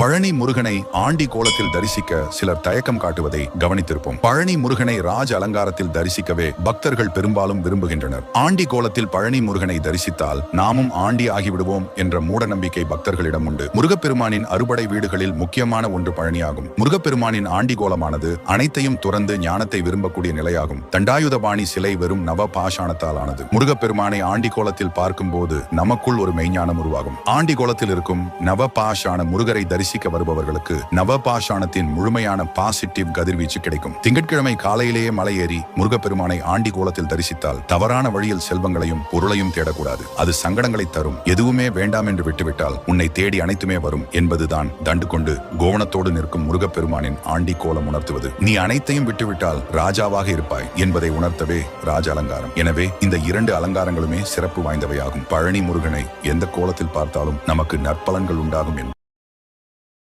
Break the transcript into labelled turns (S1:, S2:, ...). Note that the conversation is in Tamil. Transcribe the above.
S1: பழனி முருகனை ஆண்டி கோலத்தில் தரிசிக்க சிலர் தயக்கம் காட்டுவதை கவனித்திருப்போம். பழனி முருகனை ராஜ அலங்காரத்தில் தரிசிக்கவே பக்தர்கள் பெரும்பாலும் விரும்புகின்றனர். ஆண்டி கோலத்தில் பழனி முருகனை தரிசித்தால் நாமும் ஆண்டி ஆகிவிடுவோம் என்ற மூட நம்பிக்கை பக்தர்களிடம் உண்டு. முருகப்பெருமானின் அறுபடை வீடுகளில் முக்கியமான ஒன்று பழனியாகும். முருகப்பெருமானின் ஆண்டி கோலமானது அனைத்தையும் துறந்து ஞானத்தை விரும்பக்கூடிய நிலையாகும். தண்டாயுதபாணி சிலை வெறும் நவ பாஷாணத்தால் ஆனது முருகப்பெருமானை ஆண்டி கோலத்தில் பார்க்கும்போது நமக்குள் ஒரு மெய்ஞானம் உருவாகும். ஆண்டி கோலத்தில் இருக்கும் நவ பாஷாண முருகரை நேசிக்க வருபவர்களுக்கு நவ பாஷாணத்தின் முழுமையான பாசிட்டிவ் கதிர்வீச்சு கிடைக்கும். திங்கட்கிழமை காலையிலேயே மலையேறி முருகப்பெருமானை ஆண்டி கோலத்தில் தரிசித்தால் தவறான வழியில் செல்வங்களையும் பொருளையும் தேடக்கூடாது. அது சங்கடங்களை தரும். எதுவுமே வேண்டாம் என்று விட்டுவிட்டால் உன்னை தேடி அனைத்துமே வரும் என்பதுதான் தண்டு கொண்டு கோவணத்தோடு நிற்கும் முருகப்பெருமானின் ஆண்டி கோலம் உணர்த்துவது. நீ அனைத்தையும் விட்டுவிட்டால் ராஜாவாக இருப்பாய் என்பதை உணர்த்தவே ராஜ அலங்காரம். எனவே இந்த இரண்டு அலங்காரங்களுமே சிறப்பு வாய்ந்தவையாகும். பழனி முருகனை எந்த கோலத்தில் பார்த்தாலும் நமக்கு நற்பலன்கள் உண்டாகும் என்று